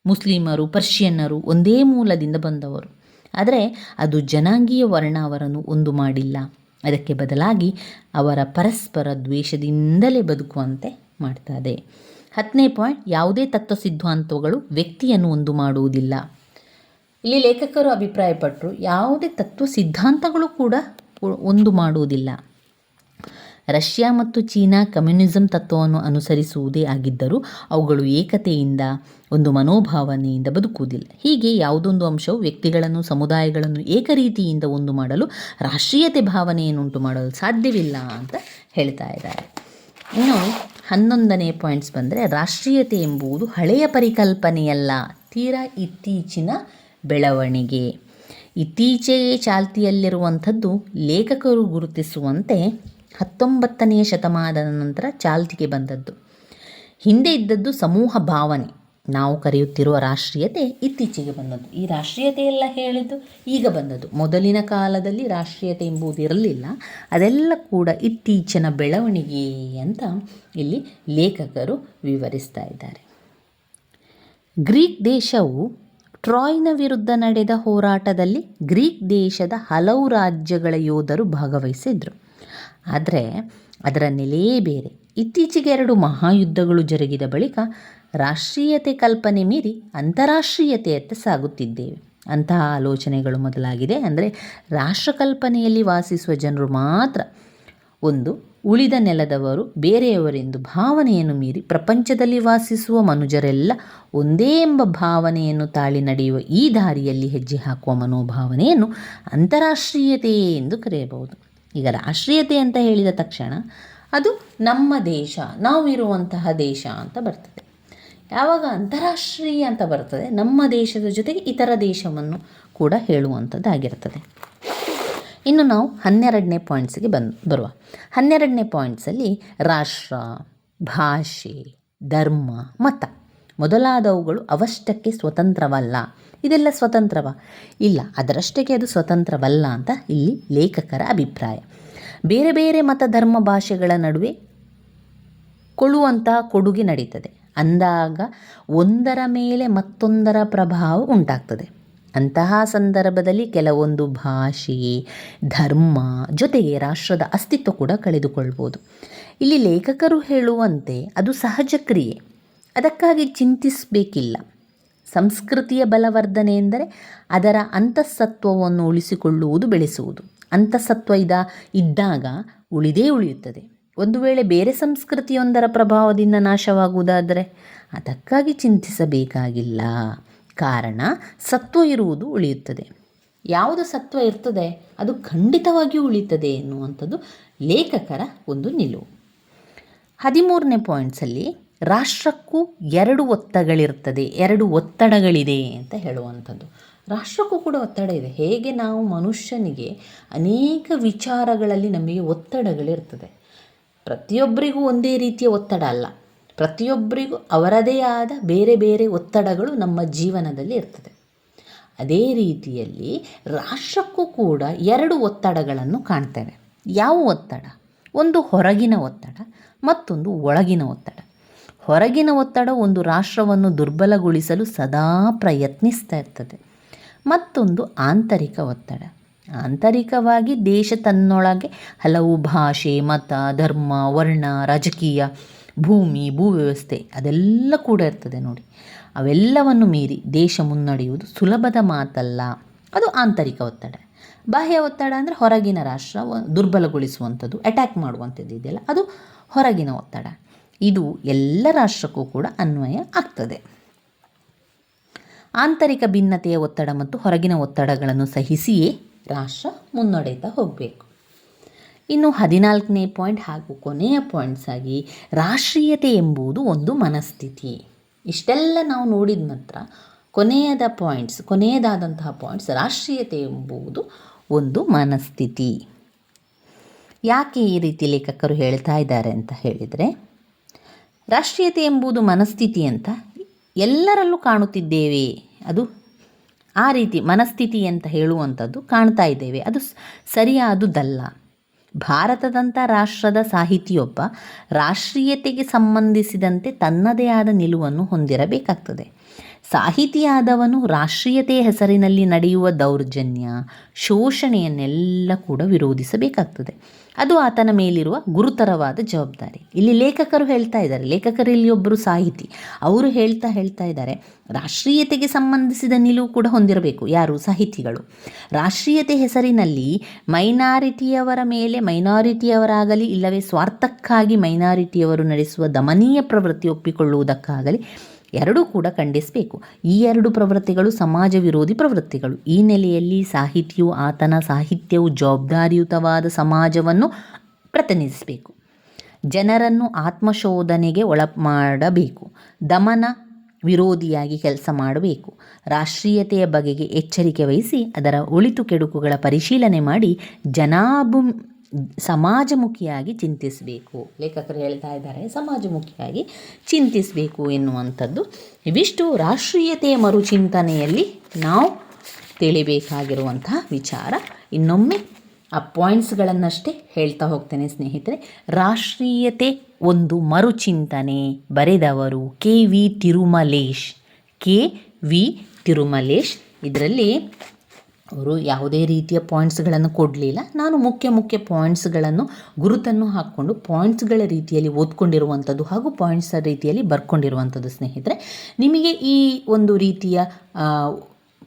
ಮುಸ್ಲಿಮರು, ಪರ್ಷಿಯನ್ನರು ಒಂದೇ ಮೂಲದಿಂದ ಬಂದವರು. ಆದರೆ ಅದು ಜನಾಂಗೀಯ ವರ್ಣ ಅವರನ್ನು ಒಂದು ಮಾಡಿಲ್ಲ. ಅದಕ್ಕೆ ಬದಲಾಗಿ ಅವರ ಪರಸ್ಪರ ದ್ವೇಷದಿಂದಲೇ ಬದುಕುವಂತೆ ಮಾಡ್ತದೆ. ಹತ್ತನೇ ಪಾಯಿಂಟ್, ಯಾವುದೇ ತತ್ವ ಸಿದ್ಧಾಂತಗಳು ವ್ಯಕ್ತಿಯನ್ನು ಒಂದು ಮಾಡುವುದಿಲ್ಲ. ಇಲ್ಲಿ ಲೇಖಕರು ಅಭಿಪ್ರಾಯಪಟ್ಟರು ಯಾವುದೇ ತತ್ವ ಸಿದ್ಧಾಂತಗಳು ಕೂಡ ಒಂದು ಮಾಡುವುದಿಲ್ಲ. ರಷ್ಯಾ ಮತ್ತು ಚೀನಾ ಕಮ್ಯುನಿಸಂ ತತ್ವವನ್ನು ಅನುಸರಿಸುವುದೇ ಆಗಿದ್ದರೂ ಅವುಗಳು ಏಕತೆಯಿಂದ ಒಂದು ಮನೋಭಾವನೆಯಿಂದ ಬದುಕುವುದಿಲ್ಲ. ಹೀಗೆ ಯಾವುದೊಂದು ಅಂಶವು ವ್ಯಕ್ತಿಗಳನ್ನು, ಸಮುದಾಯಗಳನ್ನು ಏಕರೀತಿಯಿಂದ ಒಂದು ಮಾಡಲು ರಾಷ್ಟ್ರೀಯತೆ ಭಾವನೆಯನ್ನುಂಟು ಮಾಡಲು ಸಾಧ್ಯವಿಲ್ಲ ಅಂತ ಹೇಳ್ತಾ ಇದ್ದಾರೆ. ಇನ್ನು ಹನ್ನೊಂದನೇ ಪಾಯಿಂಟ್ಸ್ ಬಂದರೆ ರಾಷ್ಟ್ರೀಯತೆ ಎಂಬುದು ಹಳೆಯ ಪರಿಕಲ್ಪನೆಯಲ್ಲ. ತೀರಾ ಇತ್ತೀಚಿನ ಬೆಳವಣಿಗೆ. ಇತ್ತೀಚೆಗೆ ಚಾಲ್ತಿಯಲ್ಲಿರುವಂಥದ್ದು ಲೇಖಕರು ಗುರುತಿಸುವಂತೆ ಹತ್ತೊಂಬತ್ತನೆಯ ಶತಮಾನದ ನಂತರ ಚಾಲ್ತಿಗೆ ಬಂದದ್ದು. ಹಿಂದೆ ಇದ್ದದ್ದು ಸಮೂಹ ಭಾವನೆ. ನಾವು ಕರೆಯುತ್ತಿರುವ ರಾಷ್ಟ್ರೀಯತೆ ಇತ್ತೀಚೆಗೆ ಬಂದದ್ದು. ಈ ರಾಷ್ಟ್ರೀಯತೆ ಎಲ್ಲ ಹೇಳಿದ್ದು ಈಗ ಬಂದದ್ದು. ಮೊದಲಿನ ಕಾಲದಲ್ಲಿ ರಾಷ್ಟ್ರೀಯತೆ ಎಂಬುದು ಇರಲಿಲ್ಲ. ಅದೆಲ್ಲ ಕೂಡ ಇತ್ತೀಚಿನ ಬೆಳವಣಿಗೆ ಅಂತ ಇಲ್ಲಿ ಲೇಖಕರು ವಿವರಿಸ್ತಾ ಇದ್ದಾರೆ. ಗ್ರೀಕ್ ದೇಶವು ಟ್ರಾಯ್ನ ವಿರುದ್ಧ ನಡೆದ ಹೋರಾಟದಲ್ಲಿ ಗ್ರೀಕ್ ದೇಶದ ಹಲವು ರಾಜ್ಯಗಳ ಯೋಧರು ಭಾಗವಹಿಸಿದ್ರು. ಆದರೆ ಅದರ ನೆಲೆಯೇ ಬೇರೆ. ಇತ್ತೀಚೆಗೆ ಎರಡು ಮಹಾಯುದ್ಧಗಳು ಜರುಗಿದ ಬಳಿಕ ರಾಷ್ಟ್ರೀಯತೆ ಕಲ್ಪನೆ ಮೀರಿ ಅಂತಾರಾಷ್ಟ್ರೀಯತೆಯತ್ತ ಸಾಗುತ್ತಿದ್ದೇವೆ. ಅಂತಹ ಆಲೋಚನೆಗಳು ಮೊದಲಾಗಿದೆ ಅಂದರೆ ರಾಷ್ಟ್ರಕಲ್ಪನೆಯಲ್ಲಿ ವಾಸಿಸುವ ಜನರು ಮಾತ್ರ ಒಂದು ಉಳಿದ ನೆಲದವರು, ಬೇರೆಯವರೆಂದು ಭಾವನೆಯನ್ನು ಮೀರಿ ಪ್ರಪಂಚದಲ್ಲಿ ವಾಸಿಸುವ ಮನುಜರೆಲ್ಲ ಒಂದೇ ಎಂಬ ಭಾವನೆಯನ್ನು ತಾಳಿ ನಡೆಯುವ ಈ ದಾರಿಯಲ್ಲಿ ಹೆಜ್ಜೆ ಹಾಕುವ ಮನೋಭಾವನೆಯನ್ನು ಅಂತಾರಾಷ್ಟ್ರೀಯತೆ ಎಂದು ಕರೆಯಬಹುದು. ಈಗ ರಾಷ್ಟ್ರೀಯತೆ ಅಂತ ಹೇಳಿದ ತಕ್ಷಣ ಅದು ನಮ್ಮ ದೇಶ, ನಾವಿರುವಂತಹ ದೇಶ ಅಂತ ಬರ್ತದೆ. ಯಾವಾಗ ಅಂತಾರಾಷ್ಟ್ರೀಯ ಅಂತ ಬರ್ತದೆ, ನಮ್ಮ ದೇಶದ ಜೊತೆಗೆ ಇತರ ದೇಶವನ್ನು ಕೂಡ ಹೇಳುವಂಥದ್ದಾಗಿರ್ತದೆ ಇನ್ನು ನಾವು ಹನ್ನೆರಡನೇ ಪಾಯಿಂಟ್ಸಿಗೆ ಬಂದು, ಬರುವ. ಹನ್ನೆರಡನೇ ಪಾಯಿಂಟ್ಸಲ್ಲಿ ರಾಷ್ಟ್ರ, ಭಾಷೆ, ಧರ್ಮ, ಮತ ಮೊದಲಾದವುಗಳು ಅವಷ್ಟಕ್ಕೆ ಸ್ವತಂತ್ರವಲ್ಲ. ಇದೆಲ್ಲ ಸ್ವತಂತ್ರವ? ಇಲ್ಲ, ಅದರಷ್ಟಕ್ಕೆ ಅದು ಸ್ವತಂತ್ರವಲ್ಲ ಅಂತ ಇಲ್ಲಿ ಲೇಖಕರ ಅಭಿಪ್ರಾಯ. ಬೇರೆ ಬೇರೆ ಮತ ಧರ್ಮ ಭಾಷೆಗಳ ನಡುವೆ ಕೊಳ್ಳುವಂತಹ ಕೊಡುಗೆ ನಡೀತದೆ. ಅಂದಾಗ ಒಂದರ ಮೇಲೆ ಮತ್ತೊಂದರ ಪ್ರಭಾವ ಉಂಟಾಗ್ತದೆ. ಅಂತಹ ಸಂದರ್ಭದಲ್ಲಿ ಕೆಲವೊಂದು ಭಾಷೆ ಧರ್ಮ ಜೊತೆಗೆ ರಾಷ್ಟ್ರದ ಅಸ್ತಿತ್ವ ಕೂಡ ಕಳೆದುಕೊಳ್ಬೋದು. ಇಲ್ಲಿ ಲೇಖಕರು ಹೇಳುವಂತೆ ಅದು ಸಹಜ ಕ್ರಿಯೆ. ಅದಕ್ಕಾಗಿ ಚಿಂತಿಸಬೇಕಿಲ್ಲ. ಸಂಸ್ಕೃತಿಯ ಬಲವರ್ಧನೆ ಎಂದರೆ ಅದರ ಅಂತಃಸತ್ವವನ್ನು ಉಳಿಸಿಕೊಳ್ಳುವುದು, ಬೆಳೆಸುವುದು. ಅಂತಃಸತ್ವ ಇದ, ಇದ್ದಾಗ ಉಳಿದೇ ಉಳಿಯುತ್ತದೆ. ಒಂದು ವೇಳೆ ಬೇರೆ ಸಂಸ್ಕೃತಿಯೊಂದರ ಪ್ರಭಾವದಿಂದ ನಾಶವಾಗುವುದಾದರೆ ಅದಕ್ಕಾಗಿ ಚಿಂತಿಸಬೇಕಾಗಿಲ್ಲ. ಕಾರಣ ಸತ್ವ ಇರುವುದು ಉಳಿಯುತ್ತದೆ. ಯಾವುದು ಸತ್ವ ಇರ್ತದೆ, ಅದು ಖಂಡಿತವಾಗಿಯೂ ಉಳಿಯುತ್ತದೆ ಎನ್ನುವಂಥದ್ದು ಲೇಖಕರ ಒಂದು ನಿಲುವು. ಹದಿಮೂರನೇ ಪಾಯಿಂಟ್ಸಲ್ಲಿ ರಾಷ್ಟ್ರಕ್ಕೂ ಎರಡು ಒತ್ತಗಳಿರ್ತದೆ ಎರಡು ಒತ್ತಡಗಳಿದೆ ಅಂತ ಹೇಳುವಂಥದ್ದು. ರಾಷ್ಟ್ರಕ್ಕೂ ಕೂಡ ಒತ್ತಡ ಇದೆ. ಹೇಗೆ ನಾವು ಮನುಷ್ಯನಿಗೆ ಅನೇಕ ವಿಚಾರಗಳಲ್ಲಿ ನಮಗೆ ಒತ್ತಡಗಳಿರ್ತದೆ. ಪ್ರತಿಯೊಬ್ಬರಿಗೂ ಒಂದೇ ರೀತಿಯ ಒತ್ತಡ ಅಲ್ಲ. ಪ್ರತಿಯೊಬ್ಬರಿಗೂ ಅವರದೇ ಆದ ಬೇರೆ ಬೇರೆ ಒತ್ತಡಗಳು ನಮ್ಮ ಜೀವನದಲ್ಲಿ ಇರ್ತದೆ. ಅದೇ ರೀತಿಯಲ್ಲಿ ರಾಷ್ಟ್ರಕ್ಕೂ ಕೂಡ ಎರಡು ಒತ್ತಡಗಳನ್ನು ಕಾಣ್ತೇವೆ. ಯಾವ ಒತ್ತಡ? ಒಂದು ಹೊರಗಿನ ಒತ್ತಡ, ಮತ್ತೊಂದು ಒಳಗಿನ ಒತ್ತಡ. ಹೊರಗಿನ ಒತ್ತಡ ಒಂದು ರಾಷ್ಟ್ರವನ್ನು ದುರ್ಬಲಗೊಳಿಸಲು ಸದಾ ಪ್ರಯತ್ನಿಸ್ತಾ ಇರ್ತದೆ. ಮತ್ತೊಂದು ಆಂತರಿಕ ಒತ್ತಡ. ಆಂತರಿಕವಾಗಿ ದೇಶ ತನ್ನೊಳಗೆ ಹಲವು ಭಾಷೆ, ಮತ, ಧರ್ಮ, ವರ್ಣ, ರಾಜಕೀಯ, ಭೂಮಿ ಭೂ ವ್ಯವಸ್ಥೆ ಅದೆಲ್ಲ ಕೂಡ ಇರ್ತದೆ ನೋಡಿ. ಅವೆಲ್ಲವನ್ನು ಮೀರಿ ದೇಶ ಮುನ್ನಡೆಯುವುದು ಸುಲಭದ ಮಾತಲ್ಲ. ಅದು ಆಂತರಿಕ ಒತ್ತಡ. ಬಾಹ್ಯ ಒತ್ತಡ ಅಂದರೆ ಹೊರಗಿನ ರಾಷ್ಟ್ರ ದುರ್ಬಲಗೊಳಿಸುವಂಥದ್ದು ಅಟ್ಯಾಕ್ ಮಾಡುವಂಥದ್ದು ಇದೆಯಲ್ಲ, ಅದು ಹೊರಗಿನ ಒತ್ತಡ. ಇದು ಎಲ್ಲ ರಾಷ್ಟ್ರಕ್ಕೂ ಕೂಡ ಅನ್ವಯ ಆಗ್ತದೆ. ಆಂತರಿಕ ಭಿನ್ನತೆಯ ಒತ್ತಡ ಮತ್ತು ಹೊರಗಿನ ಒತ್ತಡಗಳನ್ನು ಸಹಿಸಿಯೇ ರಾಷ್ಟ್ರ ಮುನ್ನಡೆಯುತ್ತಾ ಹೋಗಬೇಕು. ಇನ್ನು ಹದಿನಾಲ್ಕನೇ ಪಾಯಿಂಟ್ ಹಾಗೂ ಕೊನೆಯ ಪಾಯಿಂಟ್ಸ್ ಆಗಿ ರಾಷ್ಟ್ರೀಯತೆ ಎಂಬುದು ಒಂದು ಮನಸ್ಥಿತಿ. ಇಷ್ಟೆಲ್ಲ ನಾವು ನೋಡಿದ ನಂತರ ಕೊನೆಯದ ಪಾಯಿಂಟ್ಸ್, ಕೊನೆಯದಾದಂತಹ ಪಾಯಿಂಟ್ಸ್ ರಾಷ್ಟ್ರೀಯತೆ ಎಂಬುದು ಒಂದು ಮನಸ್ಥಿತಿ. ಯಾಕೆ ಈ ರೀತಿ ಲೇಖಕರು ಹೇಳ್ತಾ ಇದ್ದಾರೆ ಅಂತ ಹೇಳಿದರೆ ರಾಷ್ಟ್ರೀಯತೆ ಎಂಬುದು ಮನಸ್ಥಿತಿ ಅಂತ ಎಲ್ಲರಲ್ಲೂ ಕಾಣುತ್ತಿದ್ದೇವೆ. ಅದು ಆ ರೀತಿ ಮನಸ್ಥಿತಿ ಅಂತ ಹೇಳುವಂಥದ್ದು ಕಾಣ್ತಾ ಇದ್ದೇವೆ. ಅದು ಸರಿಯಾದುದಲ್ಲ. ಭಾರತದಂಥ ರಾಷ್ಟ್ರದ ಸಾಹಿತಿಯೊಬ್ಬ ರಾಷ್ಟ್ರೀಯತೆಗೆ ಸಂಬಂಧಿಸಿದಂತೆ ತನ್ನದೇ ಆದ ನಿಲುವನ್ನು ಹೊಂದಿರಬೇಕಾಗ್ತದೆ. ಸಾಹಿತಿಯಾದವನು ರಾಷ್ಟ್ರೀಯತೆ ಹೆಸರಿನಲ್ಲಿ ನಡೆಯುವ ದೌರ್ಜನ್ಯ, ಶೋಷಣೆಯನ್ನೆಲ್ಲ ಕೂಡ ವಿರೋಧಿಸಬೇಕಾಗ್ತದೆ. ಅದು ಆತನ ಮೇಲಿರುವ ಗುರುತರವಾದ ಜವಾಬ್ದಾರಿ. ಇಲ್ಲಿ ಲೇಖಕರು ಹೇಳ್ತಾ ಇದ್ದಾರೆ. ಲೇಖಕರು ಇಲ್ಲಿ ಒಬ್ಬರು ಸಾಹಿತಿ. ಅವರು ಹೇಳ್ತಾ ಹೇಳ್ತಾ ಇದ್ದಾರೆ, ರಾಷ್ಟ್ರೀಯತೆಗೆ ಸಂಬಂಧಿಸಿದ ನಿಲುವು ಕೂಡ ಹೊಂದಿರಬೇಕು. ಯಾರು? ಸಾಹಿತಿಗಳು. ರಾಷ್ಟ್ರೀಯತೆ ಹೆಸರಿನಲ್ಲಿ ಮೈನಾರಿಟಿಯವರ ಮೇಲೆ, ಮೈನಾರಿಟಿಯವರಾಗಲಿ, ಇಲ್ಲವೇ ಸ್ವಾರ್ಥಕ್ಕಾಗಿ ಮೈನಾರಿಟಿಯವರು ನಡೆಸುವ ದಮನೀಯ ಪ್ರವೃತ್ತಿ ಒಪ್ಪಿಕೊಳ್ಳುವುದಕ್ಕಾಗಲಿ ಎರಡೂ ಕೂಡ ಖಂಡಿಸಬೇಕು. ಈ ಎರಡು ಪ್ರವೃತ್ತಿಗಳು ಸಮಾಜ ವಿರೋಧಿ ಪ್ರವೃತ್ತಿಗಳು. ಈ ನೆಲೆಯಲ್ಲಿ ಸಾಹಿತಿಯು ಆತನ ಸಾಹಿತ್ಯವು ಜವಾಬ್ದಾರಿಯುತವಾದ ಸಮಾಜವನ್ನು ಪ್ರತಿನಿಧಿಸಬೇಕು. ಜನರನ್ನು ಆತ್ಮಶೋಧನೆಗೆ ಒಳ ಮಾಡಬೇಕು ದಮನ ವಿರೋಧಿಯಾಗಿ ಕೆಲಸ ಮಾಡಬೇಕು. ರಾಷ್ಟ್ರೀಯತೆಯ ಬಗೆಗೆ ಎಚ್ಚರಿಕೆ ವಹಿಸಿ ಅದರ ಒಳಿತು ಕೆಡುಕುಗಳ ಪರಿಶೀಲನೆ ಮಾಡಿ ಜನಾಭು ಸಮಾಜಮುಖಿಯಾಗಿ ಚಿಂತಿಸಬೇಕು. ಲೇಖಕರು ಹೇಳ್ತಾ ಇದ್ದಾರೆ, ಸಮಾಜಮುಖಿಯಾಗಿ ಚಿಂತಿಸಬೇಕು ಎನ್ನುವಂಥದ್ದು. ಇವಿಷ್ಟು ರಾಷ್ಟ್ರೀಯತೆಯ ಮರುಚಿಂತನೆಯಲ್ಲಿ ನಾವು ತಿಳಿಬೇಕಾಗಿರುವಂತಹ ವಿಚಾರ. ಇನ್ನೊಮ್ಮೆ ಆ ಪಾಯಿಂಟ್ಸ್ಗಳನ್ನಷ್ಟೇ ಹೇಳ್ತಾ ಹೋಗ್ತೇನೆ ಸ್ನೇಹಿತರೆ. ರಾಷ್ಟ್ರೀಯತೆ ಒಂದು ಮರುಚಿಂತನೆ. ಬರೆದವರು K V Tirumalesh. K V Tirumalesh. ಇದರಲ್ಲಿ ಅವರು ಯಾವುದೇ ರೀತಿಯ ಪಾಯಿಂಟ್ಸ್ಗಳನ್ನು ಕೊಡಲಿಲ್ಲ. ನಾನು ಮುಖ್ಯ ಮುಖ್ಯ ಪಾಯಿಂಟ್ಸ್ಗಳನ್ನು ಗುರುತನ್ನು ಹಾಕ್ಕೊಂಡು ಪಾಯಿಂಟ್ಸ್ಗಳ ರೀತಿಯಲ್ಲಿ ಓದ್ಕೊಂಡಿರುವಂಥದ್ದು ಹಾಗೂ ಪಾಯಿಂಟ್ಸ್ ರೀತಿಯಲ್ಲಿ ಬರ್ಕೊಂಡಿರುವಂಥದ್ದು ಸ್ನೇಹಿತರೆ, ನಿಮಗೆ ಈ ಒಂದು ರೀತಿಯ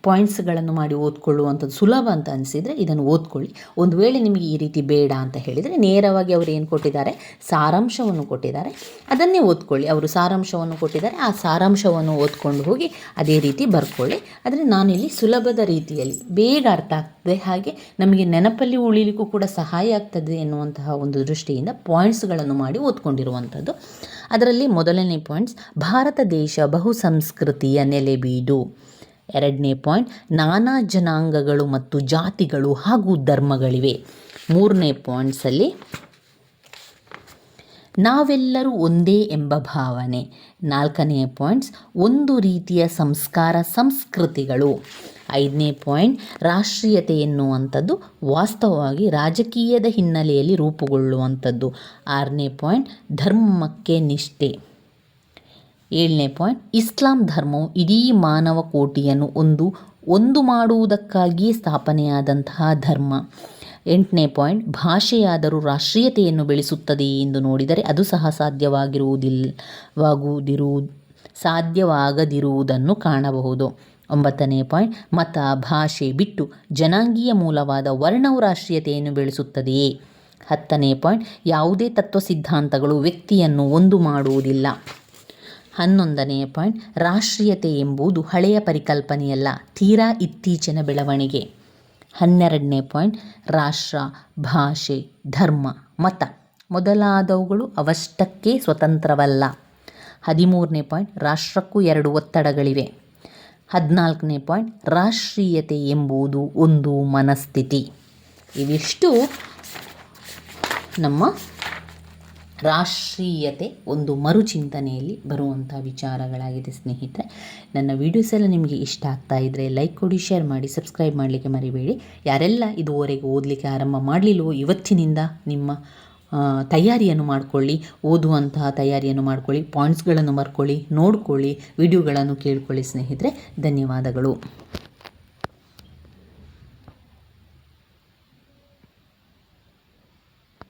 ಪಾಯಿಂಟ್ಸ್ಗಳನ್ನು ಮಾಡಿ ಓದ್ಕೊಳ್ಳುವಂಥದ್ದು ಸುಲಭ ಅಂತ ಅನಿಸಿದರೆ ಇದನ್ನು ಓದ್ಕೊಳ್ಳಿ. ಒಂದು ವೇಳೆ ನಿಮಗೆ ಈ ರೀತಿ ಬೇಡ ಅಂತ ಹೇಳಿದರೆ ನೇರವಾಗಿ ಅವರು ಏನು ಕೊಟ್ಟಿದ್ದಾರೆ? ಸಾರಾಂಶವನ್ನು ಕೊಟ್ಟಿದ್ದಾರೆ. ಅದನ್ನೇ ಓದ್ಕೊಳ್ಳಿ. ಅವರು ಸಾರಾಂಶವನ್ನು ಕೊಟ್ಟಿದ್ದಾರೆ. ಆ ಸಾರಾಂಶವನ್ನು ಓದ್ಕೊಂಡು ಹೋಗಿ ಅದೇ ರೀತಿ ಬರ್ಕೊಳ್ಳಿ. ಆದರೆ ನಾನಿಲ್ಲಿ ಸುಲಭದ ರೀತಿಯಲ್ಲಿ ಬೇಗ ಅರ್ಥ ಆಗ್ತದೆ ಹಾಗೆ ನಮಗೆ ನೆನಪಲ್ಲಿ ಉಳಿಲಿಕ್ಕೂ ಕೂಡ ಸಹಾಯ ಆಗ್ತದೆ ಎನ್ನುವಂತಹ ಒಂದು ದೃಷ್ಟಿಯಿಂದ ಪಾಯಿಂಟ್ಸ್ಗಳನ್ನು ಮಾಡಿ ಓದ್ಕೊಂಡಿರುವಂಥದ್ದು. ಅದರಲ್ಲಿ ಮೊದಲನೇ ಪಾಯಿಂಟ್ಸ್ ಭಾರತ ದೇಶ ಬಹುಸಂಸ್ಕೃತಿಯ ನೆಲೆಬೀಡು. ಎರಡನೇ ಪಾಯಿಂಟ್, ನಾನಾ ಜನಾಂಗಗಳು ಮತ್ತು ಜಾತಿಗಳು ಹಾಗೂ ಧರ್ಮಗಳಿವೆ. ಮೂರನೇ ಪಾಯಿಂಟ್ಸಲ್ಲಿ, ನಾವೆಲ್ಲರೂ ಒಂದೇ ಎಂಬ ಭಾವನೆ. ನಾಲ್ಕನೇ ಪಾಯಿಂಟ್ಸ್, ಒಂದು ರೀತಿಯ ಸಂಸ್ಕಾರ ಸಂಸ್ಕೃತಿಗಳು. ಐದನೇ ಪಾಯಿಂಟ್, ರಾಷ್ಟ್ರೀಯತೆ ಎನ್ನುವಂಥದ್ದು ವಾಸ್ತವವಾಗಿ ರಾಜಕೀಯದ ಹಿನ್ನೆಲೆಯಲ್ಲಿ ರೂಪುಗೊಳ್ಳುವಂಥದ್ದು. ಆರನೇ ಪಾಯಿಂಟ್, ಧರ್ಮಕ್ಕೆ ನಿಷ್ಠೆ. ಏಳನೇ ಪಾಯಿಂಟ್ ಇಸ್ಲಾಂ ಧರ್ಮವು ಇಡೀ ಮಾನವ ಕೋಟಿಯನ್ನು ಒಂದು ಒಂದು ಮಾಡುವುದಕ್ಕಾಗಿಯೇ ಸ್ಥಾಪನೆಯಾದಂತಹ ಧರ್ಮ. ಎಂಟನೇ ಪಾಯಿಂಟ್ ಭಾಷೆಯಾದರೂ ರಾಷ್ಟ್ರೀಯತೆಯನ್ನು ಬೆಳೆಸುತ್ತದೆ ಎಂದು ನೋಡಿದರೆ ಅದು ಸಹ ಸಾಧ್ಯವಾಗಿರುವುದಿಲ್ಲವಾಗುವುದಿರು ಸಾಧ್ಯವಾಗದಿರುವುದನ್ನು ಕಾಣಬಹುದು. ಒಂಬತ್ತನೇ ಪಾಯಿಂಟ್ ಮತ, ಭಾಷೆ ಬಿಟ್ಟು ಜನಾಂಗೀಯ ಮೂಲವಾದ ವರ್ಣವು ರಾಷ್ಟ್ರೀಯತೆಯನ್ನು ಬೆಳೆಸುತ್ತದೆಯೇ? ಹತ್ತನೇ ಪಾಯಿಂಟ್ ಯಾವುದೇ ತತ್ವ ಸಿದ್ಧಾಂತಗಳು ವ್ಯಕ್ತಿಯನ್ನು ಒಂದು ಮಾಡುವುದಿಲ್ಲ. ಹನ್ನೊಂದನೆಯ ಪಾಯಿಂಟ್, ರಾಷ್ಟ್ರೀಯತೆ ಎಂಬುದು ಹಳೆಯ ಪರಿಕಲ್ಪನೆಯಲ್ಲ, ತೀರಾ ಇತ್ತೀಚಿನ ಬೆಳವಣಿಗೆ. ಹನ್ನೆರಡನೇ ಪಾಯಿಂಟ್, ರಾಷ್ಟ್ರ, ಭಾಷೆ, ಧರ್ಮ, ಮತ ಮೊದಲಾದವುಗಳು ಅವಷ್ಟಕ್ಕೆ ಸ್ವತಂತ್ರವಲ್ಲ. ಹದಿಮೂರನೇ ಪಾಯಿಂಟ್, ರಾಷ್ಟ್ರಕ್ಕೂ ಎರಡು ಒತ್ತಡಗಳಿವೆ. ಹದಿನಾಲ್ಕನೇ ಪಾಯಿಂಟ್, ರಾಷ್ಟ್ರೀಯತೆ ಎಂಬುದು ಒಂದು ಮನಸ್ಥಿತಿ. ಇವಿಷ್ಟು ನಮ್ಮ ರಾಷ್ಟ್ರೀಯತೆ ಒಂದು ಮರುಚಿಂತನೆಯಲ್ಲಿ ಬರುವಂಥ ವಿಚಾರಗಳಾಗಿದೆ ಸ್ನೇಹಿತರೆ. ನನ್ನ ವೀಡಿಯೋಸ್ ಎಲ್ಲ ನಿಮಗೆ ಇಷ್ಟ ಆಗ್ತಾ ಇದ್ದರೆ ಲೈಕ್ ಕೊಡಿ ಶೇರ್ ಮಾಡಿ ಸಬ್ಸ್ಕ್ರೈಬ್ ಮಾಡಲಿಕ್ಕೆ ಮರಿಬೇಡಿ. ಯಾರೆಲ್ಲ ಇದುವರೆಗೆ ಓದಲಿಕ್ಕೆ ಆರಂಭ ಮಾಡಲಿಲ್ಲವೋ ಇವತ್ತಿನಿಂದ ನಿಮ್ಮ ತಯಾರಿಯನ್ನು ಮಾಡಿಕೊಳ್ಳಿ, ಓದುವಂತಹ ತಯಾರಿಯನ್ನು ಮಾಡಿಕೊಳ್ಳಿ ಪಾಯಿಂಟ್ಸ್ಗಳನ್ನು ಮರ್ಕೊಳ್ಳಿ, ನೋಡ್ಕೊಳ್ಳಿ ವಿಡಿಯೋಗಳನ್ನು ಕೇಳ್ಕೊಳ್ಳಿ ಸ್ನೇಹಿತರೆ. ಧನ್ಯವಾದಗಳು.